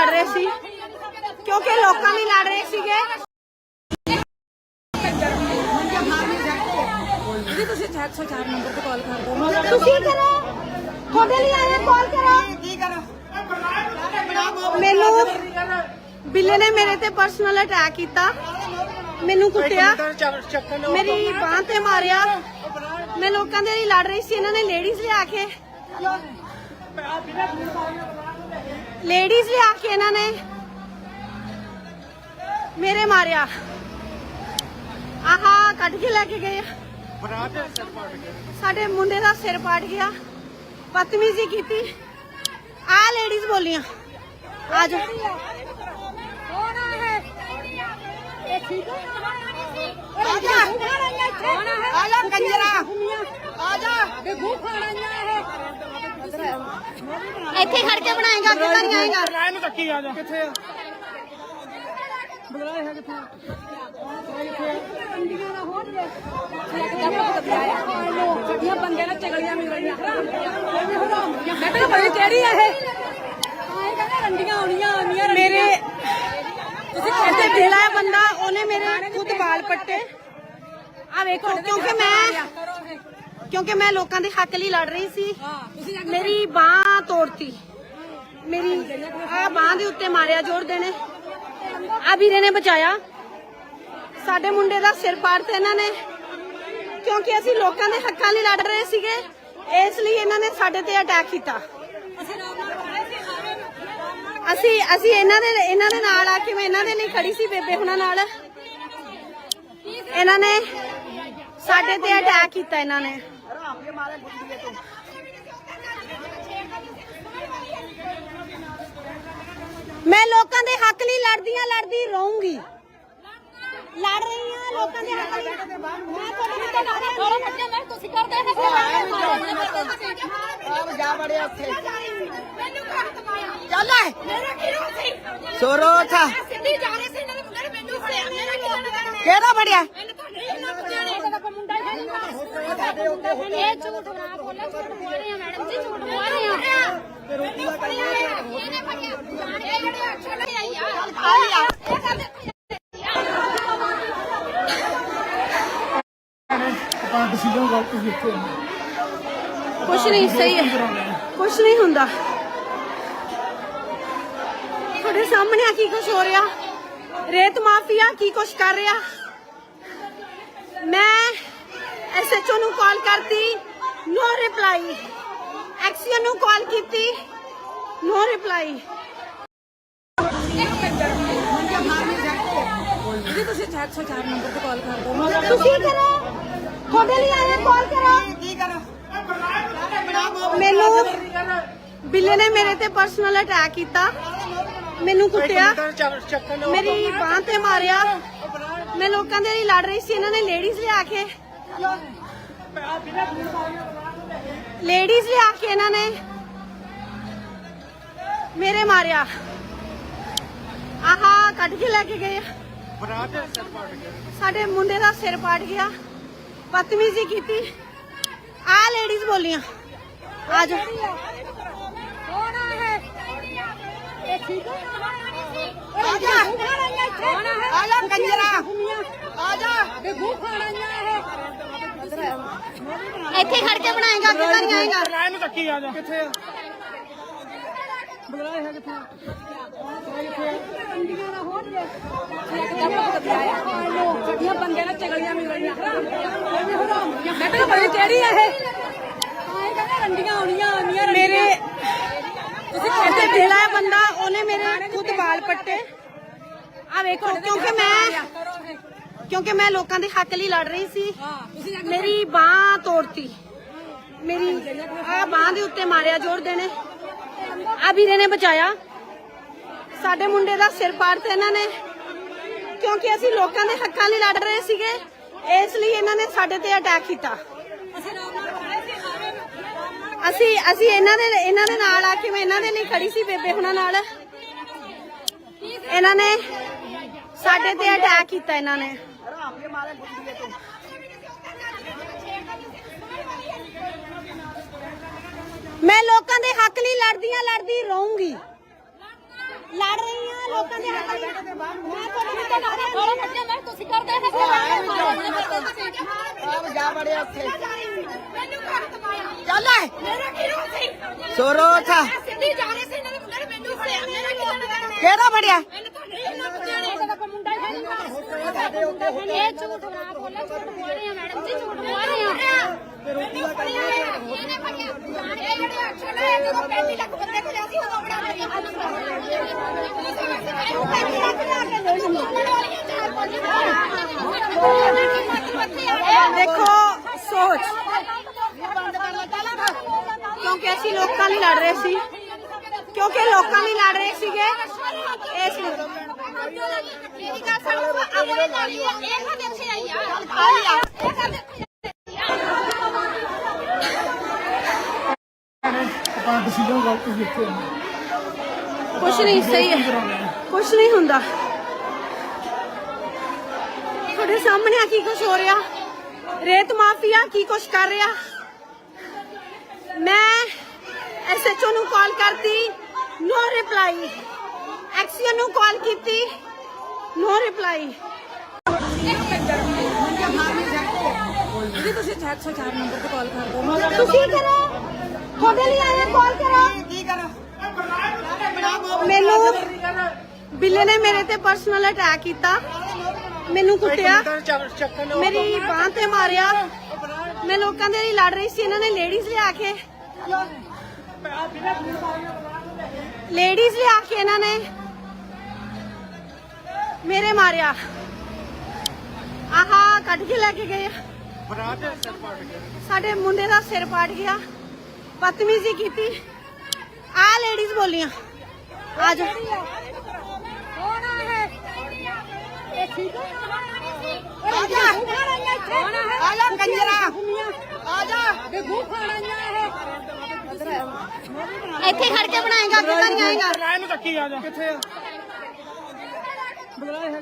ਲੜ ਰਹੇ ਸੀ। ਕਿਉਂਕਿ ਲੋਕਾਂ ਲਈ ਲੜ ਰਹੇ ਸੀਗੇ। ਜੀ ਤੁਸੀਂ 104 ਨੰਬਰ ਤੇ ਕਾਲ ਕਰ। ਦਿਓ ਤੁਸੀਂ ਕਰੋ ਤੁਹਾਡੇ ਲਈ ਆਏ ਕਾਲ ਕਰੋ। ਕੀ ਕਰਾਂ ਮੈਨੂੰ ਬਿੱਲੇ ਨੇ ਮੇਰੇ ਤੇ ਪਰਸਨਲ ਅਟੈਕ ਕੀਤਾ। ਮੈਨੂੰ ਕੁੱਟਿਆ। ਮੇਰੀ ਬਾਹ ਤੇ ਮਾਰਿਆ। ਮੈਂ ਲੋਕਾਂ ਦੇ ਲਈ ਲੜ ਰਹੀ ਸੀ। ਇਹਨਾਂ ਨੇ ਲੇਡੀਜ਼ ਲਿਆ ਕੇ। ਲੇਡੀਜ਼ ਲਿਆ ਕੇ ਇਹਨਾਂ ਨੇ। ਮੇਰੇ ਮਾਰਿਆ। ਆਹਾ ਕੱਢ ਕੇ ਲੈ ਕੇ ਗਏ। ਸਾਡੇ ਮੁੰਡੇ ਦਾ ਸਿਰ ਪਾੜ ਗਿਆ। ਬਦਤਮੀਜ਼ੀ ਕੀਤੀ। ਆ ਲੇਡੀਜ਼ ਬੋਲੀਆਂ। ਆ ਜਾ। ਆ ਜਾ ਕੰਜਰਾ। ਆ ਜਾ। ਇੱਥੇ ਖੜ ਕੇ ਬਣਾਏਗਾ ਕਿੱਦਾਂ ਨਹੀਂ ਆਏਗਾ। ਇਹਨੂੰ ਚੱਕੀ ਆ ਜਾ। ਕਿੱਥੇ ਆ? ਇਹ ਬੰਦੇ ਨਾਲ ਚਗਲੀਆਂ ਮਿਲ ਰਹੀਆਂ ਮੈਂ ਤਾਂ ਬੜੀ ਕਿਹੜੀ ਆ? ਇਹ ਆਏ ਕਹਿੰਦੇ ਰੰਡੀਆਂ ਆਉਣੀਆਂ ਆਉਣੀਆਂ ਮੇਰੇ ਇੱਥੇ ਬਿਲਾ ਬੰਦਾ ਉਹਨੇ ਮੇਰੇ ਖੁਦ ਵਾਲ ਪੱਟੇ। ਆ ਵੇਖੋ ਕਿਉਂਕਿ ਮੈਂ ਕਿਉਂਕਿ ਮੈਂ ਲੋਕਾਂ ਦੇ ਹੱਕ ਲਈ ਲੜ ਰਹੀ ਸੀ। ਮੇਰੀ ਬਾਹ ਤੋੜਤੀ। ਮੇਰੀ ਆ ਬਾਹ ਦੇ ਉੱਤੇ ਮਾਰਿਆ ਜ਼ੋਰ ਦੇਣੇ। ਆ ਵੀਰੇ ਨੇ ਬਚਾਇਆ। ਸਾਡੇ ਮੁੰਡੇ ਦਾ ਸਿਰ ਪਾੜਤਾ ਇਹਨਾਂ ਨੇ। ਕਿਉਂਕਿ ਅਸੀਂ ਲੋਕਾਂ ਦੇ ਹੱਕਾਂ ਲਈ ਲੜ ਰਹੇ ਸੀਗੇ। ਇਸ ਲਈ ਇਹਨਾਂ ਨੇ ਸਾਡੇ ਤੇ ਅਟੈਕ ਕੀਤਾ। ਅਸੀਂ ਅਸੀਂ ਇਹਨਾਂ ਦੇ ਇਹਨਾਂ ਦੇ ਨਾਲ ਆ ਕੇ ਮੈਂ ਇਹਨਾਂ ਦੇ ਲਈ ਖੜੀ ਸੀ ਬੇਬੇ ਹੁਣਾਂ ਨਾਲ। ਇਹਨਾਂ ਨੇ ਸਾਡੇ ਤੇ ਅਟੈਕ ਕੀਤਾ ਇਹਨਾਂ ਨੇ। ਮੈਂ ਲੋਕਾਂ ਦੇ ਹੱਕ ਲਈ ਲੜਦੀ ਆ ਲੜਦੀ ਰਹੂੰਗੀ। ਲੜ ਰਹੀ ਆ ਲੋਕਾਂ ਦੇ ਹੱਕ ਲਈ ਮੈਂ ਤੁਹਾਡੇ ਨਾਲ ਲੜ ਰਹੀ ਹਾਂ ਤੁਸੀਂ ਕਰਦੇ ਆ ਜਾ। ਬੜਿਆ ਉੱਥੇ। ਮੈਨੂੰ ਘਰ ਤਮਾਇਆ ਚੱਲ ਮੇਰਾ ਕੀ ਰੋ ਸੀ? ਸੋਰੋ ਥਾ। ਸਿੱਧੀ ਜਾ ਰਹੇ ਸੀ ਇਹਨਾਂ ਨੇ ਮੈਨੂੰ ਫੜਿਆ। ਮੇਰਾ ਕੀ ਕਿਹੜਾ ਬੜਿਆ ਮੈਨੂੰ ਤੁਹਾਡੇ ਹੀ ਨਾ ਪਤਾ ਨਹੀਂ ਇਹਦਾ ਮੁੰਡਾ ਹੀ ਹੈ ਇਹ ਝੂਠ ਨਾ ਬੋਲੇ, ਝੂਠ ਬੋਲ ਰਹੇ ਆ ਮੈਡਮ ਜੀ, ਝੂਠ ਬੋਲ ਰਹੇ ਆ। ਮੈਨੂੰ ਫੜਿਆ ਇਹਨੇ ਫੜਿਆ ਇਹ ਜਿਹੜੇ ਐਕਸ਼ਨ ਲਈ ਆਈ ਆ। ਇਹ ਗੱਲ ਡਿਸੀਜਨ ਗਲਤ ਕੀਤੇ ਕੁਛ ਨਹੀਂ, ਸਹੀ ਹੈ। ਕੁਛ ਨਹੀਂ ਹੁੰਦਾ। ਤੁਹਾਡੇ ਸਾਹਮਣੇ ਆ ਕੀ ਕੁਛ ਹੋ ਰਿਹਾ? ਰੇਤ ਮਾਫੀਆ ਕੀ ਕੁਛ ਕਰ ਰਿਹਾ? ਮੈਂ ਐਸਐਚਓ ਨੂੰ ਕਾਲ ਕਰਤੀ ਨੋ ਰਿਪਲਾਈ ਐਕਸੀਅਨ ਨੂੰ ਕਾਲ ਕੀਤੀ ਨੋ ਰਿਪਲਾਈ ਜੀ ਤੁਸੀਂ 104 ਨੰਬਰ ਤੇ ਕਾਲ ਕਰ ਦਿਓ ਤੁਸੀਂ ਕਰੋ ਤੁਹਾਡੇ ਲਈ ਆਏ ਕਾਲ ਕਰੋ। ਕੀ ਕਰਾਂ ਮੈਨੂੰ ਬਿੱਲੇ ਨੇ ਮੇਰੇ ਤੇ ਪਰਸਨਲ ਅਟੈਕ ਕੀਤਾ। ਮੈਨੂੰ ਕੁੱਟਿਆ। ਮੇਰੀ ਬਾਹ ਤੇ ਮਾਰਿਆ। ਮੈਂ ਲੋਕਾਂ ਦੇ ਲਈ ਲੜ ਰਹੀ ਸੀ, ਇਹਨਾਂ ਨੇ ਲੇਡੀਜ਼ ਲਿਆ ਕੇ। ਲੇਡੀਜ਼ ਲਿਆ ਕੇ ਇਹਨਾਂ ਨੇ ਮੇਰੇ ਮਾਰਿਆ ਆਹਾ ਕੱਢ ਕੇ ਲੈ ਕੇ ਗਏ। ਸਾਡੇ ਮੁੰਡੇ ਦਾ ਸਿਰ ਪਾੜ ਗਿਆ ਬਦਤਮੀਜ਼ੀ ਕੀਤੀ ਆ ਲੇਡੀਜ਼ ਬੋਲੀਆਂ ਆ ਜਾ ਆ ਜਾ ਆ ਜਾ ਕੰਜਰਾ ਆ ਜਾ ਇੱਥੇ ਖੜ ਕੇ ਬਣਾਏਗਾ ਕਿੱਦਾਂ ਨਹੀਂ ਆਏਗਾ। ਇਹਨੂੰ ਚੱਕੀ ਆ ਜਾ ਕਿੱਥੇ ਆ? ਇਹ ਬੰਦੇ ਨਾਲ ਚਗਲੀਆਂ ਮਿਲ ਰਹੀਆਂ ਮੈਂ ਤਾਂ ਬੜੀ ਕਿਹੜੀ ਆ ਇਹ। ਆਏ ਕਹਿੰਦੇ ਰੰਡੀਆਂ ਆਉਣੀਆਂ ਮੇਰੇ ਬੰਦਾ ਉਹਨੇ ਮੇਰੇ ਖੁਦ ਵਾਲ ਪੱਟੇ। ਆ ਵੇਖੋ ਕਿਉਂਕਿ ਮੈਂ ਕਿਉਂਕਿ ਮੈਂ ਲੋਕਾਂ ਦੇ ਹੱਕ ਲਈ ਲੜ ਰਹੀ ਸੀ। ਮੇਰੀ ਬਾਹ ਤੋੜਤੀ। ਮੇਰੀ ਆ ਬਾਹ ਦੇ ਉੱਤੇ ਮਾਰਿਆ ਜ਼ੋਰ ਦੇਣੇ। ਆ ਵੀਰੇ ਨੇ ਬਚਾਇਆ। ਸਾਡੇ ਮੁੰਡੇ ਦਾ ਸਿਰ ਪਾੜਤਾ ਇਹਨਾਂ ਨੇ। ਕਿਉਂਕਿ ਅਸੀਂ ਲੋਕਾਂ ਦੇ ਹੱਕਾਂ ਲਈ ਲੜ ਰਹੇ ਸੀਗੇ ਇਸ ਲਈ ਇਹਨਾਂ ਨੇ ਸਾਡੇ ਤੇ ਅਟੈਕ ਕੀਤਾ। ਅਸੀਂ ਅਸੀਂ ਇਹਨਾਂ ਦੇ ਇਹਨਾਂ ਦੇ ਨਾਲ ਆ ਕੇ ਮੈਂ ਇਹਨਾਂ ਦੇ ਲਈ ਖੜੀ ਸੀ ਬੇਬੇ ਹੁਣਾਂ ਨਾਲ। ਇਹਨਾਂ ਨੇ ਸਾਡੇ ਤੇ ਅਟੈਕ ਕੀਤਾ ਇਹਨਾਂ ਨੇ। ਮੈਂ ਲੋਕਾਂ ਦੇ ਹੱਕ ਲਈ ਲੜਦੀ ਆ ਲੜਦੀ ਰਹੂੰਗੀ। ਲੜ ਰਹੀ ਹਾਂ ਲੋਕਾਂ ਦੇ ਹੱਕ ਲਈ ਮੈਂ ਤੁਹਾਡੇ ਨਾਲ ਲੜ ਰਹੀ ਥੋੜਾ ਬੱਚੇ ਮੈਂ ਤੁਸੀਂ ਕਰਦੇ ਹੋ ਆਪ ਜਾ ਬੜੇ ਉੱਥੇ। ਮੈਨੂੰ ਕਰ ਦਵਾਇਆ ਚੱਲ ਮੇਰਾ ਕੀ ਰੋਲ ਸੀ ਸੋਰੋ ਥਾ ਸਿੱਧੀ ਜਾ ਰਹੇ ਸੀ ਇਹਨਾਂ ਨੇ ਮੈਨੂੰ ਫੜਿਆ। ਮੇਰਾ ਕੀ? ਕਿਹੜਾ ਫੜਿਆ? ਇਹ ਝੂਠ ਨਾ ਬੋਲੇ ਝੂਠ ਬੋਲ ਰਹੇ ਆ ਮੈਡਮ ਜੀ ਝੂਠ ਬੋਲ ਰਹੇ ਆ ਇਹਨੇ ਫੜਿਆ ਜਾਣ ਜਿਹੜੇ ਐਕਸ਼ਨ ਲਏ ਜਦੋਂ 35 ਲੱਖ ਬੰਦੇ ਕੋਲ ਅਸੀਂ ਉਦੋਂ ਬਣਾ ਲਈ ਇਹਨੂੰ 35 ਲੱਖ ਲਾ ਕੇ ਦੇ ਦੇਖੋ, ਸੋਚ। ਕਿਉਂਕਿ ਅਸੀਂ ਲੋਕਾਂ ਲਈ ਲੜ ਰਹੇ ਸੀ। ਕਿਉਂਕਿ ਲੋਕਾਂ ਲਈ ਲੜ ਰਹੇ ਸੀਗੇ। ਇਸ ਲਈ ਮੇਰੀ ਗੱਲ ਸੁਣੋ ਇੱਥੇ ਕੁਛ ਨਹੀਂ, ਸਹੀ ਹੈ। ਕੁਛ ਨਹੀਂ ਹੁੰਦਾ। ਤੁਹਾਡੇ ਸਾਹਮਣੇ ਆ ਕੀ ਕੁਛ ਹੋ ਰਿਹਾ? ਰੇਤ ਮਾਫੀਆ ਕੀ ਕੁਛ ਕਰ ਰਿਹਾ? ਮੈਂ ਐਸਐਚਓ ਨੂੰ ਕਾਲ ਕਰਤੀ ਨੋ ਰਿਪਲਾਈ ਐਕਸੀਅਨ ਨੂੰ ਕਾਲ ਕੀਤੀ। ਨੋ ਰਿਪਲਾਈ ਜੀ ਤੁਸੀਂ 104 ਨੰਬਰ ਤੇ ਕਾਲ ਕਰ ਦਿਓ। ਤੁਸੀਂ ਕਰੋ? ਤੁਹਾਡੇ ਲਈ ਆਇਆ ਕਾਲ ਕਰੋ। ਕੀ ਕਰਾਂ? ਮੈਨੂੰ ਬਿੱਲੇ ਨੇ ਮੇਰੇ ਤੇ ਪਰਸਨਲ ਅਟੈਕ ਕੀਤਾ। ਮੈਨੂੰ ਕੁੱਟਿਆ। ਮੇਰੀ ਬਾਹ ਤੇ ਮਾਰਿਆ। ਮੈਂ ਲੋਕਾਂ ਦੇ ਲਈ ਲੜ ਰਹੀ ਸੀ ਇਹਨਾਂ ਨੇ ਲੇਡੀਜ਼ ਲਿਆ ਕੇ। ਲੇਡੀਜ਼ ਲਿਆ ਕੇ ਇਹਨਾਂ ਨੇ। ਮੇਰੇ ਮਾਰਿਆ। ਆਹਾ ਕੱਢ ਕੇ ਲੈ ਕੇ ਗਏ ਸਾਡੇ ਮੁੰਡੇ ਦਾ ਸਿਰ ਪਾੜ ਗਿਆ। ਬਦਤਮੀਜ਼ੀ ਕੀਤੀ। ਆ ਲੇਡੀਜ਼ ਬੋਲੀਆਂ। ਆ ਜਾ ਕੌਣ ਆ ਇਹ ਇਹ ਠੀਕ ਹੈ ਆ ਜਾ ਕੌਣ ਆ ਇਹ ਆ ਜਾ ਕੰਜਰਾ। ਆ ਜਾ ਬੇਗੂ ਖਾਣਾ ਇਹ ਇੱਥੇ ਖੜ ਕੇ ਬਣਾਏਗਾ ਕਿੱਦਾਂ ਨਹੀਂ ਆਏਗਾ। ਰਾਇ ਨੂੰ ਚੱਕੀ ਆ ਜਾ। ਕਿੱਥੇ ਆ? ਹੈ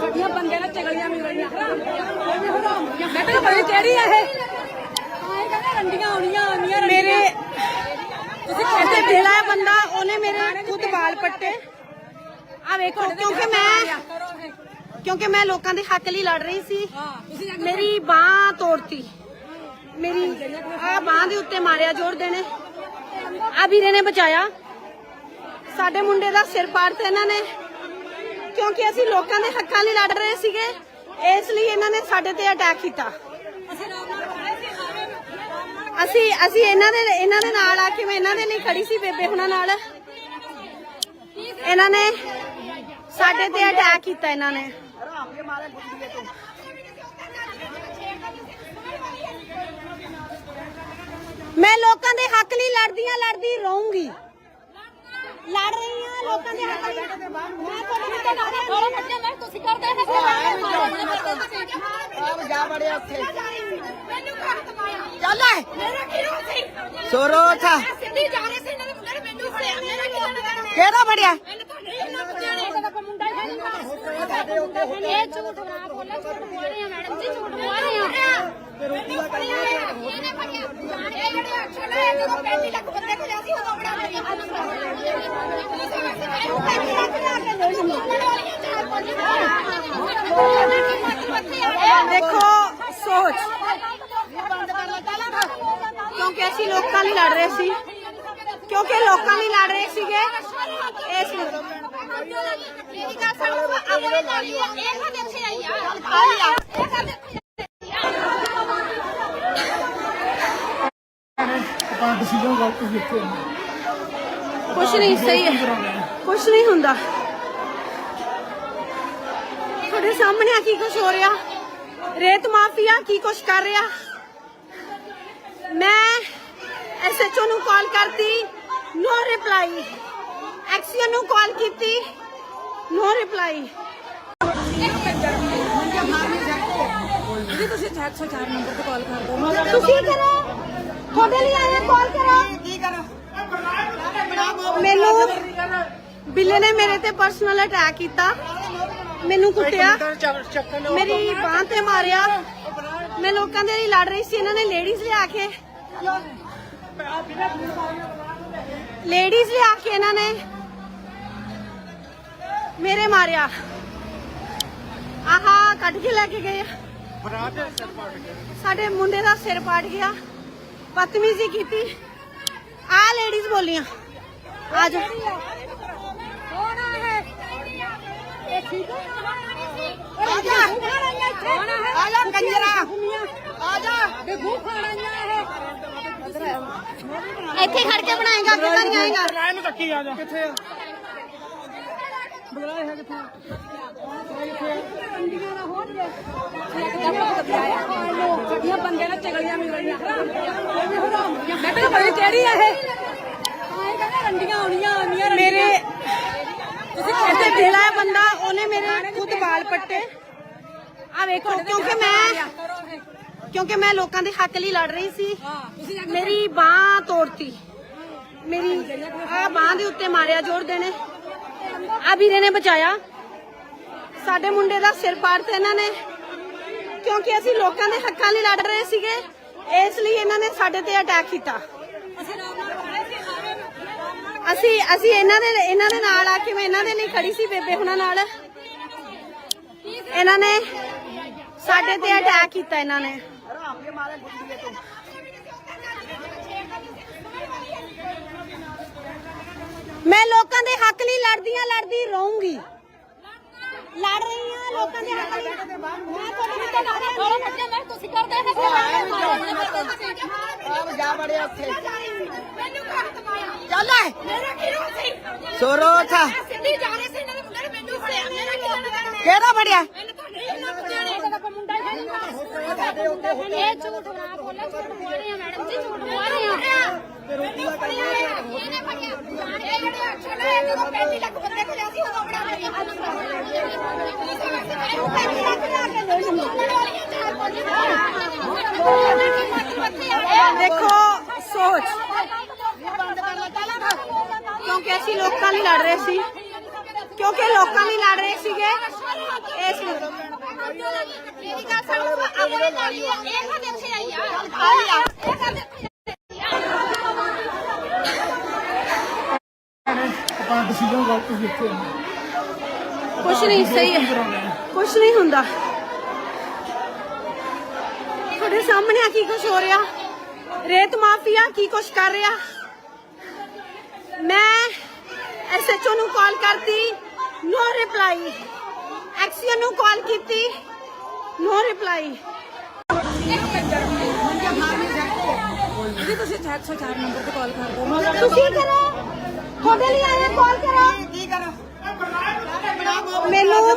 ਕਿੱਥੇ ਬੰਦੇ ਨਾਲ ਚਗਲੀਆਂ ਮਿਲ ਰਹੀਆਂ ਮੈਂ ਤਾਂ ਬੜੀ ਕਿਹੜੀ ਆ ਇਹ। ਆਏ ਕਹਿੰਦੇ ਰੰਡੀਆਂ ਆਉਣੀਆਂ ਆਉਣੀਆਂ ਮੇਰੇ ਇੱਥੇ ਬਿੱਲਾ ਹੈ ਬੰਦਾ ਉਹਨੇ ਮੇਰੇ ਖੁਦ ਵਾਲ ਪੱਟੇ। ਆ ਵੇਖੋ ਕਿਉਂਕਿ ਮੈਂ ਕਿਉਂਕਿ ਮੈਂ ਲੋਕਾਂ ਦੇ ਹੱਕ ਲਈ ਲੜ ਰਹੀ ਸੀ। ਮੇਰੀ ਬਾਹ ਤੋੜਤੀ। ਮੇਰੀ ਆ ਬਾਹ ਦੇ ਉੱਤੇ ਮਾਰਿਆ ਜੋੜ ਦੇਣੇ। ਆ ਵੀਰੇ ਨੇ ਬਚਾਇਆ। ਸਾਡੇ ਮੁੰਡੇ ਦਾ ਸਿਰ ਪਾੜਤਾ ਇਹਨਾਂ ਨੇ। ਕਿਉਂਕਿ ਅਸੀਂ ਲੋਕਾਂ ਦੇ ਹੱਕਾਂ ਲਈ ਲੜ ਰਹੇ ਸੀਗੇ, ਇਸ ਲਈ ਇਹਨਾਂ ਨੇ ਸਾਡੇ ਤੇ ਅਟੈਕ ਕੀਤਾ। ਅਸੀਂ ਅਸੀਂ ਇਹਨਾਂ ਦੇ ਇਹਨਾਂ ਦੇ ਨਾਲ ਆ ਕੇ ਮੈਂ ਇਹਨਾਂ ਦੇ ਲਈ ਖੜੀ ਸੀ, ਬੇਬੇ ਹੁਣਾਂ ਨਾਲ। ਇਹਨਾਂ ਨੇ ਸਾਡੇ ਤੇ ਅਟੈਕ ਕੀਤਾ ਇਹਨਾਂ ਨੇ। ਮੈਂ ਲੋਕਾਂ ਦੇ ਹੱਕ ਲਈ ਲੜਦੀ ਆ ਲੜਦੀ ਰਹੂੰਗੀ। ਲੜ ਰਹੀ ਆ ਲੋਕਾਂ ਦੇ ਹੱਕ ਲਈ। ਮੈਂ ਤੁਹਾਡੇ ਨਾਲ ਲੜ ਰਹੀ ਥੋੜਾ ਬੱਚੇ ਮੈਂ ਤੁਸੀਂ ਕਰਦੇ ਹੋ ਆਪ ਜਾ ਬੜੇ ਉੱਥੇ। ਮੈਨੂੰ ਕਰ ਦਵਾਇਆ ਚੱਲ ਮੇਰਾ ਕੀ ਰੋਲ ਸੀ। ਸੋਰੋ ਥਾ ਸਿੱਧੀ ਜਾ ਰਹੇ ਸੀ ਇਹਨਾਂ ਨੇ ਮੁੰਡੇ ਨੇ ਮੈਨੂੰ ਫੜਿਆ। ਮੇਰਾ ਕੀ ਹੈ? ਕਿਹੜਾ ਫੜਿਆ ਇਹ ਝੂਠ ਨਾ ਬੋਲੇ ਝੂਠ ਬੋਲ ਰਹੇ ਆ ਮੈਡਮ ਜੀ ਝੂਠ ਬੋਲ ਰਹੇ ਆ ਇਹਨੇ ਫੜਿਆ ਜਾਣ ਕੇ ਜਿਹੜੇ ਐਕਸ਼ਨ ਲਏ ਜਦੋਂ 35 ਲੱਖ ਬੰਦੇ ਕੋਲ ਅਸੀਂ ਉਦੋਂ ਬਣਾ ਲਈ ਇਹਨੂੰ 35 ਲੱਖ ਲਾ ਕੇ ਦੇ ਦੇਖੋ, ਸੋਚ। ਕਿਉਂਕਿ ਅਸੀਂ ਲੋਕਾਂ ਲਈ ਲੜ ਰਹੇ ਸੀ। ਕਿਉਂਕਿ ਲੋਕਾਂ ਲਈ ਲੜ ਰਹੇ ਸੀਗੇ। ਡਿਸੀਜਨ ਗਲਤ ਦਿੱਤੇ ਕੁਛ ਨਹੀਂ, ਸਹੀ ਹੈ। ਕੁਛ ਨਹੀਂ ਹੁੰਦਾ। ਤੁਹਾਡੇ ਸਾਹਮਣੇ ਆ ਕੀ ਕੁਛ ਹੋ ਰਿਹਾ? ਰੇਤ ਮਾਫੀਆ ਕੀ ਕੁਛ ਕਰ ਰਿਹਾ? ਮੈਂ ਐਸਐਚਓ ਨੂੰ ਕਾਲ ਕਰਤੀ ਨੋ ਰਿਪਲਾਈ ਐਕਸੀਅਨ ਨੂੰ ਕਾਲ ਕੀਤੀ। ਨੋ ਰਿਪਲਾਈ ਜੀ ਤੁਸੀਂ 104 ਨੰਬਰ ਤੇ ਕਾਲ ਕਰ ਦਿਓ। ਤੁਸੀਂ ਕਰੋ। ਤੁਹਾਡੇ ਲਈ ਆਇਆ ਕਾਲ ਕਰੋ। ਕੀ ਕਰਾਂ? ਮੈਨੂੰ ਬਿੱਲੇ ਨੇ ਮੇਰੇ ਤੇ ਪਰਸਨਲ ਅਟੈਕ ਕੀਤਾ। ਮੈਨੂੰ ਕੁੱਟਿਆ। ਮੇਰੀ ਬਾਹ ਤੇ ਮਾਰਿਆ। ਮੈਂ ਲੋਕਾਂ ਦੇ ਲਈ ਲੜ ਰਹੀ ਸੀ ਇਹਨਾਂ ਨੇ ਲੇਡੀਜ਼ ਲਿਆ ਕੇ। ਲੇਡੀਜ਼ ਲਿਆ ਕੇ ਇਹਨਾਂ ਨੇ। ਮੇਰੇ ਮਾਰਿਆ। ਆਹਾ ਕੱਢ ਕੇ ਲੈ ਕੇ ਗਏ। ਸਾਡੇ ਮੁੰਡੇ ਦਾ ਸਿਰ ਪਾੜ ਗਿਆ। ਬਦਤਮੀਜ਼ੀ ਕੀਤੀ। ਆ ਲੇਡੀਜ਼ ਬੋਲੀਆਂ। ਆ ਜਾ ਕੌਣ ਆ ਇਹ? ਠੀਕ ਹੈ ਆ ਜਾ। ਆ ਕੰਜਰਾ। ਆ ਜਾ। ਬੇਗੂ ਖਾਣਾ ਇਹ। ਇੱਥੇ ਖੜ ਕੇ ਬਣਾਏਗਾ ਕਿੱਦਾਂ ਨਹੀਂ ਆਏਗਾ? ਰਾਇ ਨੂੰ ਚੱਕੀ ਆ ਜਾ ਕਿੱਥੇ ਆ? ਬਗਲਾਏ ਹੈ ਕਿੱਥੇ ਜਿਹੜੀਆਂ ਬੰਦੇ ਨਾਲ ਚਗਲੀਆਂ ਮਿਲਣੀਆਂ ਮੈਂ ਕਿਹਾ ਬੜੀ ਕਿਹੜੀ ਆ ਇਹ। ਹਾਂ ਇਹ ਕਹਿੰਦੇ ਰੰਡੀਆਂ ਆਉਣੀਆਂ ਆਉਂਦੀਆਂ ਮੇਰੇ ਤੁਸੀਂ ਇੱਥੇ ਦਿਲਾ ਹੈ ਬੰਦਾ ਉਹਨੇ ਮੇਰੇ ਖੁਦ ਵਾਲ ਪੱਟੇ। ਆ ਵੇਖੋ ਕਿਉਂਕਿ ਮੈਂ ਕਿਉਂਕਿ ਮੈਂ ਲੋਕਾਂ ਦੇ ਹੱਕ ਲਈ ਲੜ ਰਹੀ ਸੀ। ਮੇਰੀ ਬਾਹ ਤੋੜਤੀ। ਮੇਰੀ ਆ ਬਾਹ ਦੇ ਉੱਤੇ ਮਾਰਿਆ ਜ਼ੋਰ ਦੇਣੇ। ਆ ਵੀਰੇ ਨੇ ਬਚਾਇਆ। ਸਾਡੇ ਮੁੰਡੇ ਦਾ ਸਿਰ ਪਾੜਤਾ ਇਹਨਾਂ ਨੇ। ਕਿਉਂਕਿ ਅਸੀਂ ਲੋਕਾਂ ਦੇ ਹੱਕਾਂ ਲਈ ਲੜ ਰਹੇ ਸੀਗੇ, ਇਸ ਲਈ ਇਹਨਾਂ ਨੇ ਸਾਡੇ ਤੇ ਅਟੈਕ ਕੀਤਾ। ਅਸੀਂ ਅਸੀਂ ਇਹਨਾਂ ਦੇ ਇਹਨਾਂ ਦੇ ਨਾਲ ਆ ਕੇ ਮੈਂ ਇਹਨਾਂ ਦੇ ਲਈ ਖੜੀ ਸੀ, ਬੇਬੇ ਹੁਣਾਂ ਨਾਲ। ਇਹਨਾਂ ਨੇ ਸਾਡੇ ਤੇ ਅਟੈਕ ਕੀਤਾ ਇਹਨਾਂ ਨੇ। ਮੈਂ ਲੋਕਾਂ ਦੇ ਹੱਕ ਲਈ ਲੜਦੀ ਆ ਲੜਦੀ ਰਹੂੰਗੀ। ਲੜ ਰਹੀ ਆ ਲੋਕਾਂ ਦੇ ਹੱਕ ਲਈ ਮੈਂ ਤੁਹਾਡੇ ਵਿੱਚ ਲੜ ਰਹੀ ਮੈਂ ਤੁਸੀਂ ਕਰਦੇ ਨੇ ਆ ਜਾ ਬੜੇ ਉੱਥੇ। ਮੈਨੂੰ ਘੱਟ ਮਾਇਆ ਚੱਲ ਮੇਰਾ ਕੀ ਰੋਲ ਸੀ। ਸੋਰੋ ਥਾ ਸਿੱਧੀ ਜਾ ਰਹੇ ਸੀ ਇਹਨਾਂ ਦੇ ਮੁੰਡੇ ਨੇ ਮੈਨੂੰ ਫੜਿਆ। ਮੇਰਾ ਕੀ ਲੈਣਾ ਕਿਹੜਾ ਫੜਿਆ? ਮੁੰਡਾ ਹੀ ਹੈ ਇਹ ਝੂਠ ਨਾ ਬੋਲੇ ਝੂਠ ਬੋਲ ਰਹੇ ਆ ਮੈਡਮ ਜੀ ਝੂਠ ਬੋਲ ਰਹੇ ਆ ਮੈਨੂੰ ਫੜਿਆ ਇਹਨੇ ਫੜਿਆ ਇਹ ਜਿਹੜੇ ਅਕਸ਼ਰ ਹੈ ਜਦੋਂ ਪੈਂਤੀ ਲੱਖ ਬੰਦੇ ਕੋਲ ਅਸੀਂ ਉਦੋਂ ਬੜਾ ਬੜੀਆ ਦੇਖੋ ਸੋਚ। ਕਿਉਂਕਿ ਅਸੀਂ ਲੋਕਾਂ ਲਈ ਲੜ ਰਹੇ ਸੀ। ਕਿਉਂਕਿ ਲੋਕਾਂ ਲਈ ਲੜ ਰਹੇ ਸੀਗੇ। ਇਸ ਲਈ ਮੇਰੀ ਗੱਲ ਸੁਣੋ ਆਪਣੇ ਨਾਲ ਹੀ ਆ ਇਹ ਕਦੇ ਇੱਥੇ ਆਈ ਆ। ਇਹ ਕਦੇ ਦਿੱਤੇ ਕੁਛ ਨਹੀਂ ਸਹੀ ਹੈ। ਕੁਛ ਨਹੀਂ ਹੁੰਦਾ। ਤੁਹਾਡੇ ਸਾਹਮਣੇ ਆ ਕੀ ਕੁਛ ਹੋ ਰਿਹਾ? ਰੇਤ ਮਾਫੀਆ ਕੀ ਕੁਛ ਕਰ ਰਿਹਾ? ਮੈਂ ਐਸਐਚਓ ਨੂੰ ਕਾਲ ਕਰਤੀ ਨੋ ਰਿਪਲਾਈ ਐਕਸੀਅਨ ਨੂੰ ਕਾਲ ਕੀਤੀ ਨੋ ਰਿਪਲਾਈ ਤੁਸੀਂ 104 ਨੰਬਰ ਤੇ ਕਾਲ ਕਰ ਦਿਓ। ਤੁਸੀਂ ਕਰੋ। ਤੁਹਾਡੇ ਲਈ ਆਇਆ ਕਾਲ ਕਰਾਂ। ਮੈਨੂੰ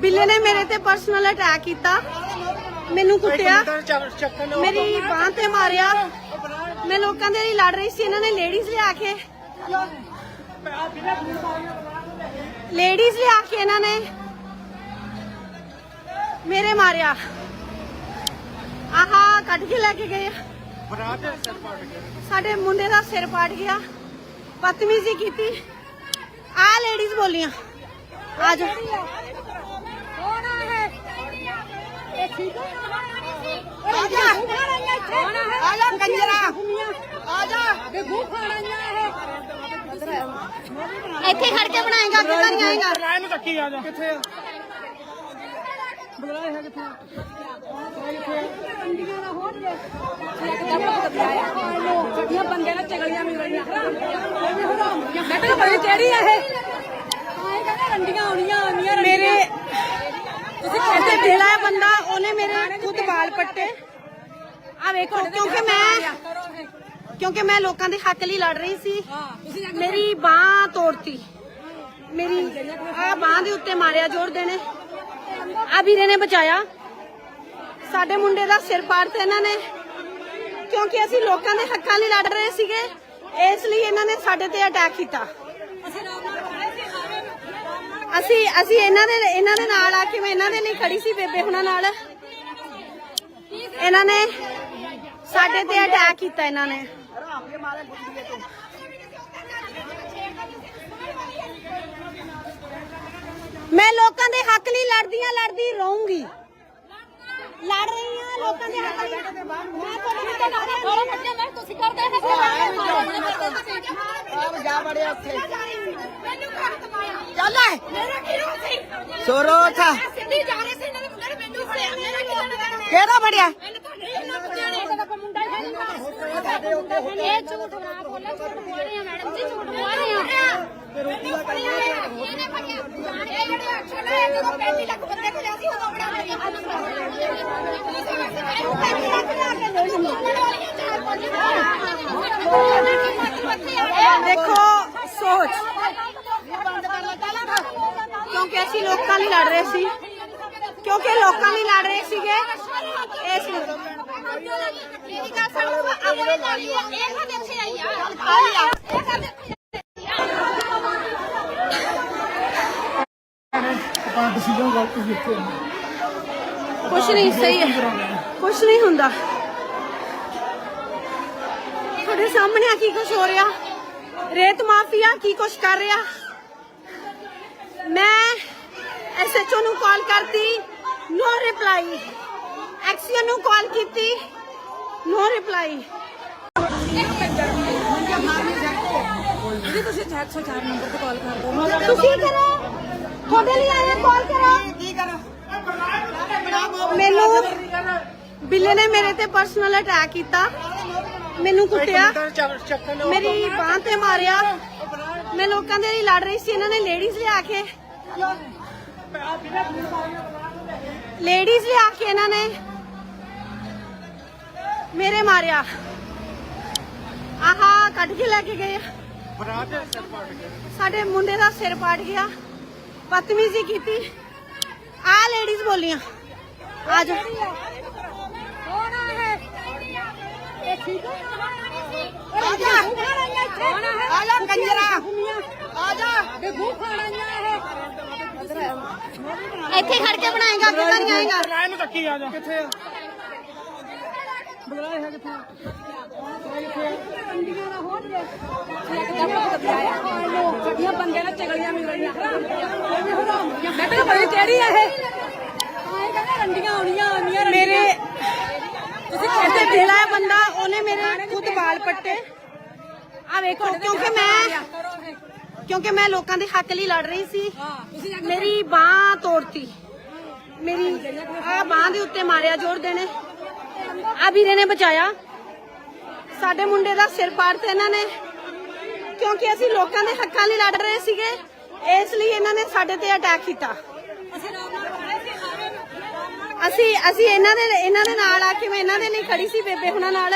ਬਿੱਲੇ ਨੇ ਮੇਰੇ ਤੇ ਪਰਸਨਲ ਅਟੈਕ ਕੀਤਾ। ਮੈਨੂੰ ਕੁੱਟਿਆ। ਮੇਰੀ ਬਾਹ ਤੇ ਮਾਰਿਆ। ਮੈਂ ਲੋਕਾਂ ਦੇ ਲਈ ਲੜ ਰਹੀ ਸੀ ਇਹਨਾਂ ਨੇ ਲੇਡੀਜ਼ ਲਿਆ ਕੇ। ਲੇਡੀਜ਼ ਲਿਆ ਕੇ ਇਹਨਾਂ ਨੇ। ਮੇਰੇ ਮਾਰਿਆ। ਆਹਾ ਕੱਢ ਕੇ ਲੈ ਕੇ ਗਏ। ਸਾਡੇ ਮੁੰਡੇ ਦਾ ਸਿਰ ਪਾੜ ਗਿਆ। ਬਦਤਮੀਜ਼ੀ ਕੀਤੀ। ਆ ਲੇਡੀਜ਼ ਬੋਲੀਆਂ। ਆ ਜਾ ਕੌਣ ਆ ਇਹ? ਇਹ ਠੀਕ ਹੈ ਆ ਜਾ। ਆ ਕੰਜਰਾ। ਆ ਜਾ। ਬੇਗੂ ਖਾਣਾ ਇਹ? ਇੱਥੇ ਖੜ ਕੇ ਬਣਾਏਗਾ ਕਿੱਦਾਂ ਨਹੀਂ ਆਏਗਾ। ਰਾਇ ਨੂੰ ਚੱਕੀ ਆ ਜਾ ਕਿੱਥੇ ਆ? ਬਗਲਾਏ ਹੈ ਕਿੱਥੇ ਜਿਹੜੀਆਂ ਬੰਦੇ ਨਾਲ ਚਗਲੀਆਂ ਮਿਲਣੀਆਂ ਮੈਂ ਕਿਹਾ ਬੜੀ ਕਿਹੜੀ ਆ? ਇਹ ਹਾਂ ਕਹਿੰਦੇ ਰੰਡੀਆਂ ਆਉਣੀਆਂ ਆਉਂਦੀਆਂ ਮੇਰੇ ਤੁਸੀਂ ਇੱਥੇ ਦਿਲਾ ਬੰਦਾ, ਉਹਨੇ ਮੇਰੇ ਖੁਦ ਵਾਲ ਪੱਟੇ। ਆ ਵੇਖੋ, ਕਿਉਂਕਿ ਮੈਂ ਕਿਉਂਕਿ ਮੈਂ ਲੋਕਾਂ ਦੇ ਹੱਕ ਲਈ ਲੜ ਰਹੀ ਸੀ। ਮੇਰੀ ਬਾਹ ਤੋੜਤੀ। ਮੇਰੀ ਆ ਬਾਹ ਦੇ ਉੱਤੇ ਮਾਰਿਆ ਜ਼ੋਰ ਦੇਣੇ। ਆ ਵੀਰੇ ਨੇ ਬਚਾਇਆ। ਸਾਡੇ ਮੁੰਡੇ ਦਾ ਸਿਰ ਪਾੜਤਾ ਇਹਨਾਂ ਨੇ। ਕਿਉਂਕਿ ਅਸੀਂ ਲੋਕਾਂ ਦੇ ਹੱਕਾਂ ਲਈ ਲੜ ਰਹੇ ਸੀਗੇ, ਇਸ ਲਈ ਇਹਨਾਂ ਨੇ ਸਾਡੇ ਤੇ ਅਟੈਕ ਕੀਤਾ। ਅਸੀਂ ਅਸੀਂ ਇਹਨਾਂ ਦੇ ਇਹਨਾਂ ਦੇ ਨਾਲ ਆ ਕੇ ਮੈਂ ਇਹਨਾਂ ਦੇ ਲਈ ਖੜੀ ਸੀ, ਬੇਬੇ ਹੁਣਾਂ ਨਾਲ। ਇਹਨਾਂ ਨੇ ਸਾਡੇ ਤੇ ਅਟੈਕ ਕੀਤਾ ਇਹਨਾਂ ਨੇ। ਮੈਂ ਲੋਕਾਂ ਦੇ ਹੱਕ ਲਈ ਲੜਦੀ ਆ ਲੜਦੀ ਰਹੂੰਗੀ। ਲੜ ਰਹੀ ਆ ਲੋਕਾਂ ਦੇ ਹੱਕ ਲਈ ਮੈਂ ਤੁਹਾਡੇ ਕਿਤੇ ਨਾ ਥੋੜਾ ਬੱਚੇ ਮੈਂ ਤੁਸੀਂ ਕਰਦੇ ਨੇ ਆਪ ਜਾ ਬੜੇ ਉੱਥੇ। ਮੈਨੂੰ ਘਰ ਤਮਾਇਆ ਚੱਲ ਮੇਰਾ ਕੀ ਰੋਲ ਸੀ। ਸੋਰੋ ਉੱਠਾ। ਸਿੱਧੀ ਜਾ ਰਹੇ ਸੀ ਇਹਨਾਂ ਮੁੰਡੇ ਨੇ ਮੈਨੂੰ ਫੜਿਆ। ਮੇਰਾ ਕੀ ਕਿਹੜਾ ਬੜਿਆ ਮੈਨੂੰ ਤੁਹਾਡੇ ਇਹਨਾਂ ਮੁੰਡਿਆਂ ਨੇ ਮੁੰਡਾ ਹੀ ਨਹੀਂ। ਇਹ ਝੂਠ ਨਾ ਬੋਲੇ ਝੂਠ ਬੋਲ ਰਹੇ ਆ ਮੈਡਮ ਜੀ ਝੂਠ ਬੋਲ ਰਹੇ ਆ। ਮੈਨੂੰ ਫੜਿਆ ਇਹਨੇ ਫੜਿਆ ਇਹ ਜਿਹੜੇ ਅਕਸ਼ਰ ਹੈ ਜਦੋਂ 35 ਲੱਖ ਬੰਦੇ ਕੋਲ ਅਸੀਂ ਉਦੋਂ ਬੜਾ ਮੇਰੀ ਦੇਖੋ ਸੋਚ। ਕਿਉਂਕਿ ਅਸੀਂ ਲੋਕਾਂ ਲਈ ਲੜ ਰਹੇ ਸੀ। ਕਿਉਂਕਿ ਲੋਕਾਂ ਲਈ ਲੜ ਰਹੇ ਸੀਗੇ। ਇਸ ਲਈ ਮੇਰੀ ਗੱਲ ਸੁਣੋ ਆਪਣੇ ਨਾਲ ਹੀ ਇਹ ਕਦੇ ਇੱਥੇ ਆਈ ਆ? ਇਹ ਕਦੇ ਆਪਣਾ ਡਿਸੀਜਨ ਗਲਤ ਇੱਥੇ ਕੁਛ ਨਹੀਂ ਸਹੀ ਹੈ। ਕੁਛ ਨਹੀਂ ਹੁੰਦਾ। ਤੁਹਾਡੇ ਸਾਹਮਣੇ ਆ ਕੀ ਕੁਛ ਹੋ ਰਿਹਾ? ਰੇਤ ਮਾਫੀਆ ਕੀ ਕੁਛ ਕਰ ਰਿਹਾ? ਮੈਂ ਐਸਐਚਓ ਨੂੰ ਕਾਲ ਕਰਤੀ ਨੋ ਰਿਪਲਾਈ ਐਕਸੀਅਨ ਨੂੰ ਕਾਲ ਕੀਤੀ ਨੋ ਰਿਪਲਾਈ ਤੁਸੀਂ ਕਰੋ ਤੁਹਾਡੇ ਲਈ ਆਏ ਕਾਲ ਕਰੋ ਕੀ ਕਰੋ ਮੈਨੂੰ ਬਿੱਲੇ ਨੇ ਮੇਰੇ ਤੇ ਪਰਸਨਲ ਅਟੈਕ ਕੀਤਾ ਮੈਨੂੰ ਕੁੱਟਿਆ ਮੇਰੀ ਬਾਹ ਤੇ ਮਾਰਿਆ ਮੈਂ ਲੋਕਾਂ ਦੇ ਲਈ ਲੜ ਰਹੀ ਸੀ ਇਹਨਾਂ ਨੇ ਲੇਡੀਜ਼ ਲਿਆ ਕੇ ਲੇਡੀਜ਼ ਲਿਆ ਕੇ ਇਹਨਾਂ ਨੇ ਮੇਰੇ ਮਾਰਿਆ ਆਹਾ ਕੱਢ ਕੇ ਲੈ ਕੇ ਗਏ ਸਾਡੇ ਮੁੰਡੇ ਦਾ ਸਿਰ ਪਾੜ ਗਿਆ ਬਦਤਮੀਜ਼ੀ ਕੀਤੀ ਆ ਲੇਡੀਜ਼ ਬੋਲੀਆਂ ਆ ਜਾ ਕੌਣ ਹੈ ਇਹ ਠੀਕ ਹੈ ਆ ਜਾ ਆ ਜਾ ਕੰਜਰਾ ਆ ਜਾ ਬੇਗੂ ਖਾਣੀਆਂ ਇਹ ਇੱਥੇ ਖੜ ਕੇ ਬਣਾਏਗਾ ਕਿੱਦਾਂ ਨਹੀਂ ਆਏਗਾ? ਰਾਇ ਨੂੰ ਧੱਕੀ ਆ ਜਾ ਕਿੱਥੇ ਆ? ਗੱਡੀਆਂ ਬੰਦੇ ਨਾਲ ਚਗਲੀਆਂ ਮਿਲ ਰਹੀਆਂ ਮੈਂ ਕਿਹਾ ਬੜੀ ਕਿਹੜੀ ਆ ਇਹ। ਆਏ ਕਹਿੰਦੇ ਰੰਡੀਆਂ ਆਉਣੀਆਂ ਆਉਣੀਆਂ ਮੇਰੇ ਤੁਸੀਂ ਕਹਿੰਦੇ ਢੀਲਾ ਹੈ ਬੰਦਾ ਉਹਨੇ ਮੇਰੇ ਖੁਦ ਵਾਲ ਪੱਟੇ। ਆ ਵੇਖੋ ਕਿਉਂਕਿ ਮੈਂ ਕਿਉਂਕਿ ਮੈਂ ਲੋਕਾਂ ਦੇ ਹੱਕ ਲਈ ਲੜ ਰਹੀ ਸੀ। ਮੇਰੀ ਬਾਹ ਤੋੜਤੀ। ਮੇਰੀ ਆ ਬਾਹ ਦੇ ਉੱਤੇ ਮਾਰਿਆ ਜ਼ੋਰ ਦੇਣੇ। ਆ ਵੀਰੇ ਨੇ ਬਚਾਇਆ। ਸਾਡੇ ਮੁੰਡੇ ਦਾ ਸਿਰ ਪਾੜ ਤੇ ਇਹਨਾਂ ਨੇ। ਕਿਉਂਕਿ ਅਸੀਂ ਲੋਕਾਂ ਦੇ ਹੱਕਾਂ ਲਈ ਲੜ ਰਹੇ ਸੀਗੇ, ਇਸ ਲਈ ਇਹਨਾਂ ਨੇ ਸਾਡੇ ਤੇ ਅਟੈਕ ਕੀਤਾ। ਅਸੀਂ ਅਸੀਂ ਇਹਨਾਂ ਦੇ ਇਹਨਾਂ ਦੇ ਨਾਲ ਆ ਕੇ ਮੈਂ ਇਹਨਾਂ ਦੇ ਲਈ ਖੜੀ ਸੀ, ਬੇਬੇ ਹੁਣਾਂ ਨਾਲ।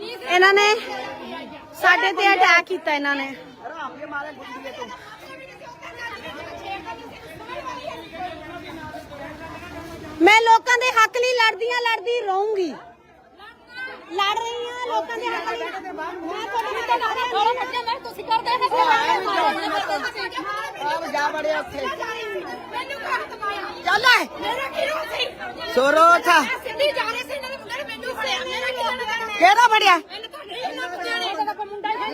ਇਹਨਾਂ ਨੇ ਸਾਡੇ ਤੇ ਅਟੈਕ ਕੀਤਾ ਇਹਨਾਂ ਨੇ। ਮੈਂ ਲੋਕਾਂ ਦੇ ਹੱਕ ਲਈ ਲੜਦੀ ਆ ਲੜਦੀ ਰਹੂੰਗੀ। ਲੜ ਰਹੀ ਆ ਲੋਕਾਂ ਦੇ ਹੱਕ ਲਈ ਮੈਂ ਤੁਹਾਡੇ ਕਿਤੇ ਨਾ ਥੋੜਾ ਬੱਚੇ ਮੈਂ ਤੁਸੀਂ ਕਰਦੇ ਨੇ ਆਪ ਜਾ ਬੜੇ ਉੱਥੇ ਮੈਨੂੰ ਘਰ ਤਮਾਇਆ ਚੱਲ ਮੇਰਾ ਕੀ ਰੋਲ ਸੀ? ਸੋਰੋ ਉੱਠਾ। ਸਿੱਧੀ ਜਾ ਰਹੇ ਸੀ ਇਹਨਾਂ ਨੇ ਮੁੰਡੇ ਨੇ ਮੈਨੂੰ ਫੜਿਆ। ਮੇਰਾ ਕੀ ਰੋਲ ਸੀ ਕਿਹੜਾ ਬੜਿਆ ਮੈਨੂੰ ਤੁਹਾਡੇ ਇਹਨਾਂ ਮੁੰਡਿਆਂ ਨੇ ਇਹਦਾ ਕੋਈ ਮੁੰਡਾ ਹੀ ਨਹੀਂ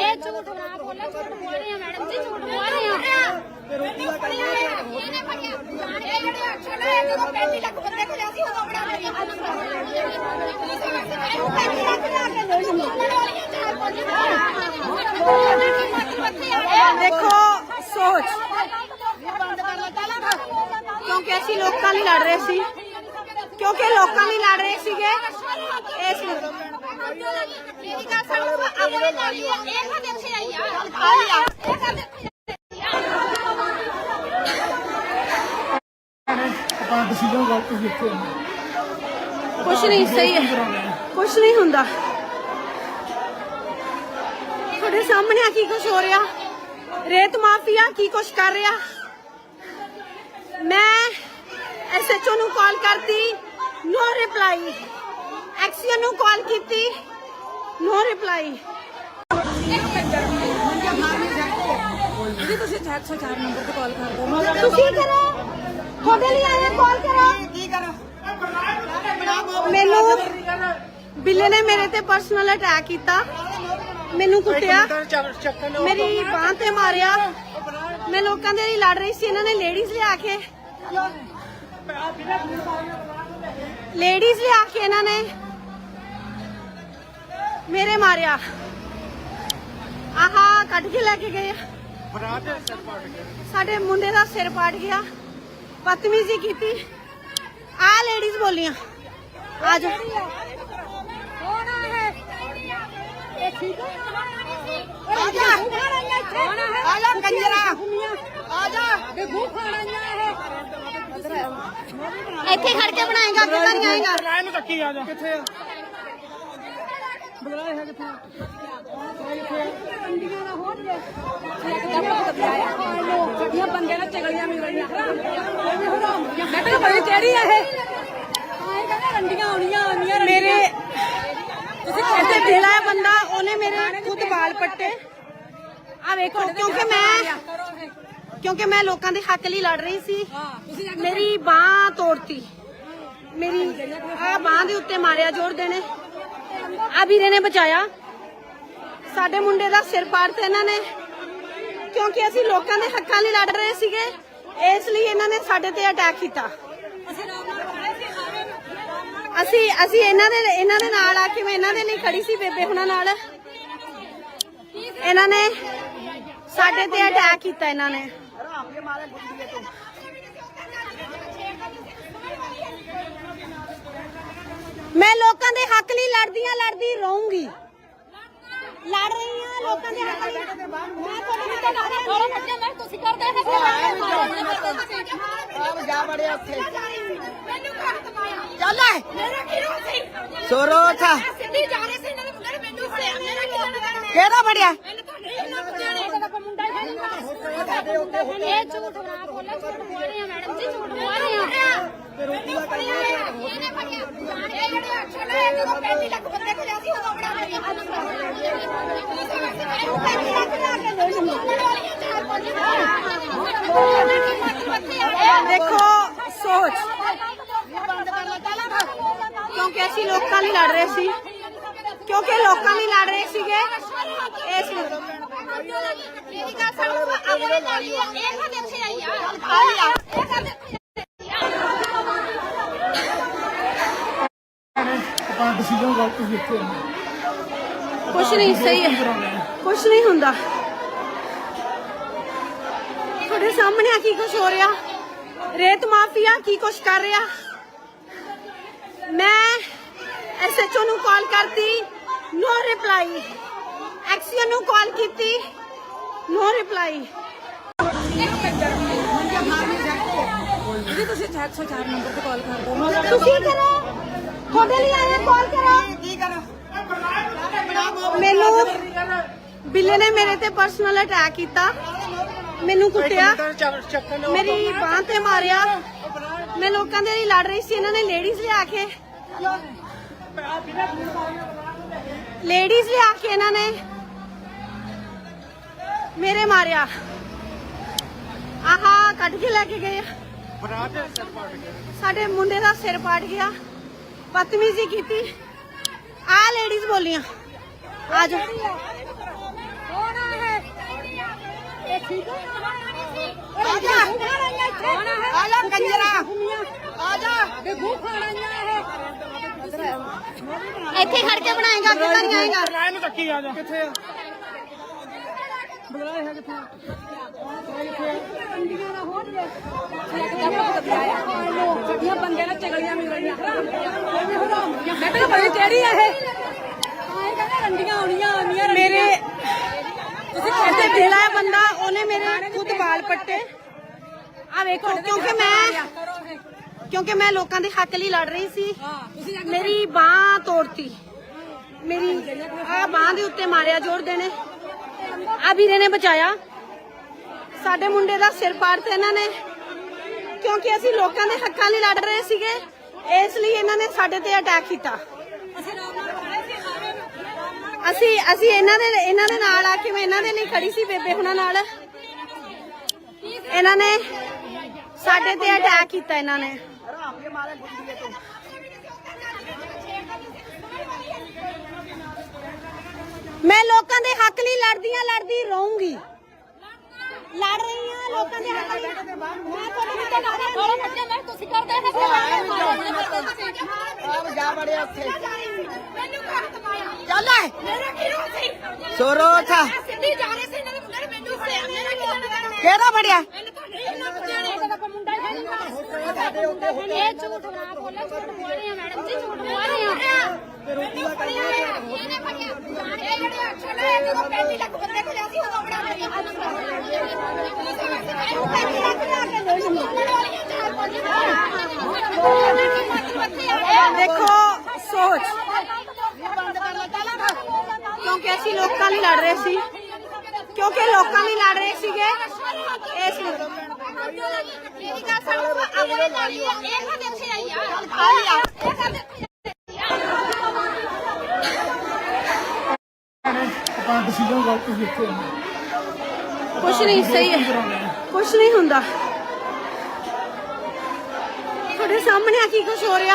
ਇਹ ਝੂਠ ਨਾ ਬੋਲੇ ਝੂਠ ਬੋਲ ਰਹੇ ਆ ਮੈਡਮ ਜੀ ਝੂਠ ਬੋਲ ਰਹੇ ਆ ਮੈਨੂੰ ਫੜਿਆ ਇਹਨੇ ਫੜਿਆ ਇਹ ਜਿਹੜੇ ਅਕਸ਼ਰ ਹੈ ਜਦੋਂ 35 ਲੱਖ ਬੰਦੇ ਕੋਲ ਅਸੀਂ ਉਦੋਂ ਬੜਾ ਮੇਰੀ ਦੇਖੋ ਸੋਚ। ਕਿਉਂਕਿ ਅਸੀਂ ਲੋਕਾਂ ਲਈ ਲੜ ਰਹੇ ਸੀ। ਕਿਉਂਕਿ ਲੋਕਾਂ ਲਈ ਲੜ ਰਹੇ ਸੀਗੇ ਇਸ ਲਈ ਮੇਰੀ ਗੱਲ ਸੁਣੋ ਆਪਣੇ ਨਾਲ ਇਹ ਕਦੇ ਇੱਥੇ ਆਈ ਆ। ਇਹ ਕਦੇ ਆਪਣਾ ਡਿਸੀਜਨ ਗਲਤ ਸੀ ਇੱਥੇ ਕੁਛ ਨਹੀਂ ਸਹੀ ਹੈ। ਕੁਛ ਨਹੀਂ ਹੁੰਦਾ। ਤੁਹਾਡੇ ਸਾਹਮਣੇ ਆ ਕੀ ਕੁਛ ਹੋ ਰਿਹਾ? ਰੇਤ ਮਾਫੀਆ ਕੀ ਕੁਛ ਕਰ ਰਿਹਾ? ਮੈਂ ਐਸਐਚਓ ਨੂੰ ਕਾਲ ਕਰਤੀ ਨੋ ਰਿਪਲਾਈ ਐਕਸੀਅਨ ਨੂੰ ਕਾਲ ਕੀਤੀ ਨੋ ਰਿਪਲਾਈ ਤੁਸੀਂ ਕਰੋ ਤੁਹਾਡੇ ਲਈ ਆਏ ਕਾਲ ਕਰੋ ਕਰੋ। ਮੈਨੂੰ ਬਿੱਲੇ ਨੇ ਮੇਰੇ ਤੇ ਪਰਸਨਲ ਅਟੈਕ ਕੀਤਾ। ਮੈਨੂੰ ਕੁੱਟਿਆ। ਮੇਰੀ ਬਾਹ ਤੇ ਮਾਰਿਆ। ਮੈਂ ਲੋਕਾਂ ਦੇ ਲਈ ਲੜ ਰਹੀ ਸੀ ਇਹਨਾਂ ਨੇ ਲੇਡੀਜ਼ ਲਿਆ ਕੇ। ਲੇਡੀਜ਼ ਲਿਆ ਕੇ ਇਹਨਾਂ ਨੇ। ਮੇਰੇ ਮਾਰਿਆ। ਆਹਾ ਕੱਢ ਕੇ ਲੈ ਕੇ ਗਏ। ਸਾਡੇ ਮੁੰਡੇ ਦਾ ਸਿਰ ਪਾੜ ਗਿਆ। ਬਦਤਮੀਜ਼ੀ ਕੀਤੀ। ਆ ਲੇਡੀਜ਼ ਬੋਲੀਆਂ। ਆ ਜਾ ਕੌਣ ਆ ਇਹ ਇਹ ਠੀਕ ਹੈ ਆ ਜਾ ਕੌਣ ਆ ਇਹ ਆ ਜਾ ਕੰਜਰਾ ਆ ਜਾ ਇਹ ਗੂ ਖਾਣੀਆਂ ਇਹ ਇੱਥੇ ਖੜ ਕੇ ਬਣਾਏਗਾ ਕਿੱਦਾਂ ਨਹੀਂ ਆਏਗਾ ਰਾਇ ਨੂੰ ਚੱਕੀ ਆ ਜਾ ਕਿੱਥੇ ਆ ਛੋਟੀਆਂ ਬੰਦੇ ਨਾਲ ਚਗਲੀਆਂ ਮਿਲ ਰਹੀਆਂ ਮੈਂ ਤਾਂ ਬੜੀ ਚਿਹਰੀ ਆ ਇਹ ਆਏ ਕਹਿੰਦੇ ਰੰਡੀਆਂ ਆਉਣੀਆਂ ਆਉਣੀਆਂ ਮੇਰੇ ਤੁਸੀਂ ਕਹਿੰਦੇ ਦਿਲ ਹੈ ਬੰਦਾ ਉਹਨੇ ਮੇਰੇ ਖੁਦ ਵਾਲ ਪੱਟੇ। ਆ ਵੇਖੋ ਕਿਉਂਕਿ ਮੈਂ ਕਿਉਂਕਿ ਮੈਂ ਲੋਕਾਂ ਦੇ ਹੱਕ ਲਈ ਲੜ ਰਹੀ ਸੀ। ਮੇਰੀ ਬਾਹ ਤੋੜਤੀ। ਮੇਰੀ ਆ ਬਾਹ ਦੇ ਉੱਤੇ ਮਾਰਿਆ ਜ਼ੋਰ ਦੇਣੇ। ਆ ਵੀਰੇ ਨੇ ਬਚਾਇਆ। ਸਾਡੇ ਮੁੰਡੇ ਦਾ ਸਿਰ ਪਾੜਤਾ ਇਹਨਾਂ ਨੇ। ਕਿਉਂਕਿ ਅਸੀਂ ਲੋਕਾਂ ਦੇ ਹੱਕਾਂ ਲਈ ਲੜ ਰਹੇ ਸੀਗੇ। ਇਸ ਲਈ ਇਹਨਾਂ ਨੇ ਸਾਡੇ ਤੇ ਅਟੈਕ ਕੀਤਾ। ਅਸੀਂ ਅਸੀਂ ਇਹਨਾਂ ਦੇ ਇਹਨਾਂ ਦੇ ਨਾਲ ਆ ਕੇ ਮੈਂ ਇਹਨਾਂ ਦੇ ਲਈ ਖੜੀ ਸੀ ਬੇਬੇ ਹੁਣਾਂ ਨਾਲ। ਇਹਨਾਂ ਨੇ ਸਾਡੇ ਤੇ ਅਟੈਕ ਕੀਤਾ ਇਹਨਾਂ ਨੇ। ਮੈਂ ਲੋਕਾਂ ਦੇ ਹੱਕ ਲਈ ਲੜਦੀਆਂ ਲੜਦੀ ਰਹੂੰਗੀ। ਲੜ ਰਹੀ ਆ ਲੋਕਾਂ ਦੇ ਹੱਕ ਲਈ ਮੈਂ ਤੁਹਾਡੇ ਨਾਲ ਲੜ ਰਹੀ ਥੋੜਾ ਬੱਚੇ ਮੈਂ ਤੁਸੀਂ ਕਰਦੇ ਹੋ ਆ ਜਾ ਬੜਿਆ ਉੱਥੇ। ਮੈਨੂੰ ਘੱਟ ਦਬਾਇਆ ਚੱਲ ਮੇਰਾ ਕੀ ਰੋਲ ਸੀ? ਸੋਰੋ ਥਾ ਸਿੱਧੀ ਜਾ ਰਹੇ ਸੀ ਇਹਨਾਂ ਦੇ ਮੁੰਡੇ ਨੇ ਮੈਨੂੰ ਫੜਿਆ। ਮੇਰਾ ਕੀ ਰੋਲ ਕਿਹੜਾ ਬੜਿਆ ਮੈਨੂੰ ਤਾਂ ਨਹੀਂ ਇੰਨਾ ਪਤਾ ਨਹੀਂ ਇਹਦਾ ਕੋਈ ਮੁੰਡਾ ਹੀ ਨਹੀਂ ਇਹ ਝੂਠ ਨਾ ਬੋਲੇ ਝੂਠ ਬੋਲ ਰਹੇ ਆ ਮੈਡਮ ਜੀ ਝੂਠ ਬੋਲ ਰਹੇ ਆ। ਮੈਨੂੰ ਫੜਿਆ ਇਹਨੇ ਫੜਿਆ ਇਹ ਜਿਹੜੇ ਐਕਸ਼ਨ ਲਏ ਜਦੋਂ 35 ਲੱਖ ਬੰਦੇ ਕੋਲ ਅਸੀਂ ਉਦੋਂ ਬੜਾ ਮੇਰੀ ਦੇਖੋ ਸੋਚ ਕਿਉਂਕਿ ਅਸੀਂ ਲੋਕਾਂ ਲਈ ਲੜ ਰਹੇ ਸੀ ਕਿਉਂਕਿ ਲੋਕਾਂ ਲਈ ਲੜ ਰਹੇ ਸੀਗੇ ਇਸ ਲਈ ਮੇਰੀ ਗੱਲ ਸੁਣ ਆਪਣੇ ਨਾਲ ਹੀ ਇਹ ਕਦੇ ਇੱਥੇ ਆਈ ਆ ਇਹ ਕਦੇ ਆਪਣਾ ਡਿਸੀਜਨ ਗਲਤ ਦਿੱਤੇ ਕੁਛ ਨਹੀਂ ਸਹੀ ਹੈ। ਕੁਛ ਨਹੀਂ ਹੁੰਦਾ। ਤੁਹਾਡੇ ਸਾਹਮਣੇ ਆ ਕੀ ਕੁਛ ਹੋ ਰਿਹਾ? ਰੇਤ ਮਾਫੀਆ ਕੀ ਕੁਛ ਕਰ ਰਿਹਾ? ਮੈਂ ਐਸਐਚਓ ਨੂੰ ਕਾਲ ਕਰਤੀ ਨੋ ਰਿਪਲਾਈ ਐਕਸੀਅਨ ਨੂੰ ਕਾਲ ਕੀਤੀ ਨੋ ਰਿਪਲਾਈ ਤੁਸੀਂ ਕਰੋ। ਤੁਹਾਡੇ ਲਈ ਆਏ ਕਾਲ ਕਰੋ। ਕੀ ਕਰ ਮੈਨੂੰ ਬਿੱਲੇ ਨੇ ਮੇਰੇ ਤੇ ਪਰਸਨਲ ਅਟੈਕ ਕੀਤਾ। ਮੈਨੂੰ ਕੁੱਟਿਆ। ਮੇਰੀ ਬਾਹ ਤੇ ਮਾਰਿਆ। ਮੈਂ ਲੋਕਾਂ ਦੇ ਲਈ ਲੜ ਰਹੀ ਸੀ ਇਹਨਾਂ ਨੇ ਲੇਡੀਜ਼ ਲਿਆ ਕੇ। ਲੇਡੀਜ਼ ਲਿਆ ਕੇ ਇਹਨਾਂ ਨੇ। ਮੇਰੇ ਮਾਰਿਆ। ਆਹਾ ਕੱਢ ਕੇ ਲੈ ਕੇ ਗਏ। ਸਾਡੇ ਮੁੰਡੇ ਦਾ ਸਿਰ ਪਾੜ ਗਿਆ। ਬਦਤਮੀਜ਼ੀ ਕੀਤੀ ਆ ਲੇਡੀਜ਼ ਬੋਲੀਆਂ ਆ ਜਾ ਕੌਣ ਆ ਇਹ ਇਹ ਠੀਕ ਹੈ ਆ ਜਾ ਕੌਣ ਆ ਇਹ ਆ ਜਾ ਕੰਜਰਾ ਆ ਜਾ ਇਹ ਗੂ ਖਾਣੀਆਂ ਇਹ ਇੱਥੇ ਖੜ ਕੇ ਬਣਾਏਗਾ ਕਿੱਦਾਂ ਨਹੀਂ ਆਏਗਾ ਰਾਇ ਨੂੰ ਚੱਕੀ ਆ ਜਾ ਕਿੱਥੇ ਆ ਛੋਟੀਆਂ ਬੰਦੇ ਨਾਲ ਚਗਲੀਆਂ ਮਿਲ ਰਹੀਆਂ ਮੈਂ ਤਾਂ ਬੜੀ ਚਿਹਰੀ ਆ ਇਹ ਆਏ ਕਹਿੰਦੇ ਰੰਡੀਆਂ ਆਉਣੀਆਂ ਆਉਣੀਆਂ ਮੇਰੇ ਤੁਸੀਂ ਕਹਿੰਦੇ ਦਿਲ ਬੰਦਾ, ਉਹਨੇ ਮੇਰੇ ਖੁਦ ਵਾਲ ਪੱਟੇ। ਆ ਵੇਖੋ, ਕਿਉਂਕਿ ਮੈਂ ਕਿਉਂਕਿ ਮੈਂ ਲੋਕਾਂ ਦੇ ਹੱਕ ਲਈ ਲੜ ਰਹੀ ਸੀ। ਮੇਰੀ ਬਾਹ ਤੋੜਤੀ। ਮੇਰੀ ਆ ਬਾਹ ਦੇ ਉੱਤੇ ਮਾਰਿਆ, ਜ਼ੋਰ ਦੇਣੇ। ਆ ਵੀਰੇ ਨੇ ਬਚਾਇਆ। ਸਾਡੇ ਮੁੰਡੇ ਦਾ ਸਿਰ ਪਾੜਤਾ ਇਹਨਾਂ ਨੇ, ਕਿਉਂਕਿ ਅਸੀਂ ਲੋਕਾਂ ਦੇ ਹੱਕਾਂ ਲਈ ਲੜ ਰਹੇ ਸੀਗੇ, ਇਸ ਲਈ ਇਹਨਾਂ ਨੇ ਸਾਡੇ ਤੇ ਅਟੈਕ ਕੀਤਾ। ਅਸੀਂ ਅਸੀਂ ਇਹਨਾਂ ਦੇ ਇਹਨਾਂ ਦੇ ਨਾਲ ਆ ਕੇ ਮੈਂ ਇਹਨਾਂ ਦੇ ਲਈ ਖੜੀ ਸੀ ਬੇਬੇ ਹੁਣਾਂ ਨਾਲ? ਇਹਨਾਂ ਨੇ ਸਾਡੇ ਤੇ ਅਟੈਕ ਕੀਤਾ ਇਹਨਾਂ ਨੇ। ਮੈਂ ਲੋਕਾਂ ਦੇ ਹੱਕ ਲਈ ਲੜਦੀ ਆ ਲੜਦੀ ਰਹੂੰਗੀ। ਲੜ ਰਹੀ ਆ ਲੋਕਾਂ ਦੇ ਹੱਕ ਲਈ ਮੈਂ ਤੁਹਾਡੇ ਨਾਲ ਥੋੜਾ ਬੱਚੇ ਮੈਂ ਤੁਸੀਂ ਕਰਦੇ ਨੇ ਆਪ ਜਾ ਬੜੇ ਉੱਥੇ ਮੈਨੂੰ ਘਰ ਤਮਾਇਆ ਚੱਲ ਮੇਰਾ ਕੀ ਰੋਲ ਸੀ। ਸੁਰੋ ਉੱਠਾ। ਸਿੱਧੀ ਜਾ ਰਹੇ ਸੀ ਇਹਨਾਂ ਦੇ ਮੁੰਡੇ ਨੇ ਮੈਨੂੰ ਫੜਿਆ। ਮੇਰਾ ਕੀ ਰੋਲ ਕਿਹੜਾ ਬੜਿਆ ਇਹਨੇ ਤਾਂ ਨਹੀਂ ਇਹਨਾਂ ਬੱਚਿਆਂ ਨੇ ਇਹਦਾ ਮੁੰਡਾ ਹੀ ਨਹੀਂ। ਇਹ ਝੂਠ ਨਾ ਬੋਲੇ ਝੂਠ ਬੋਲ ਰਹੇ ਆ ਮੈਡਮ ਜੀ ਝੂਠ ਬੋਲ ਰਹੇ ਆ ਮੈਨੂੰ ਫੜਿਆ ਇਹਨੇ ਫੜਿਆ ਇਹ ਜਿਹੜੇ ਅਕਸ਼ਰ ਹੈ ਜਦੋਂ 35 ਲੱਖ ਬੰਦੇ ਕੋਲ ਅਸੀਂ ਉਦੋਂ ਬਣਾ ਲਈ ਇਹਨੂੰ 35 ਲੱਖ ਲਾ ਕੇ ਦੋ ਮੁੰਡੇ ਵਾਲੀਆਂ ਚਾਰ ਪੰਜ ਦੇਖੋ ਸੋਚ। ਕਿਉਂਕਿ ਅਸੀਂ ਲੋਕਾਂ ਲਈ ਲੜ ਰਹੇ ਸੀ। ਕਿਉਂਕਿ ਲੋਕਾਂ ਲਈ ਲੜ ਰਹੇ ਸੀਗੇ। ਇਸ ਲਈ ਮੇਰੀ ਗੱਲ ਸੁਣ ਆਪਣੇ ਨਾਲ ਹੀ ਇਹ ਕਦੇ ਇੱਥੇ ਆਈ ਆ। ਇਹ ਕਦੇ ਕੁਛ ਨਹੀਂ ਸਹੀ ਹੈ। ਕੁਛ ਨਹੀਂ ਹੁੰਦਾ। ਤੁਹਾਡੇ ਸਾਹਮਣੇ ਆ ਕੀ ਕੁਛ ਹੋ ਰਿਹਾ?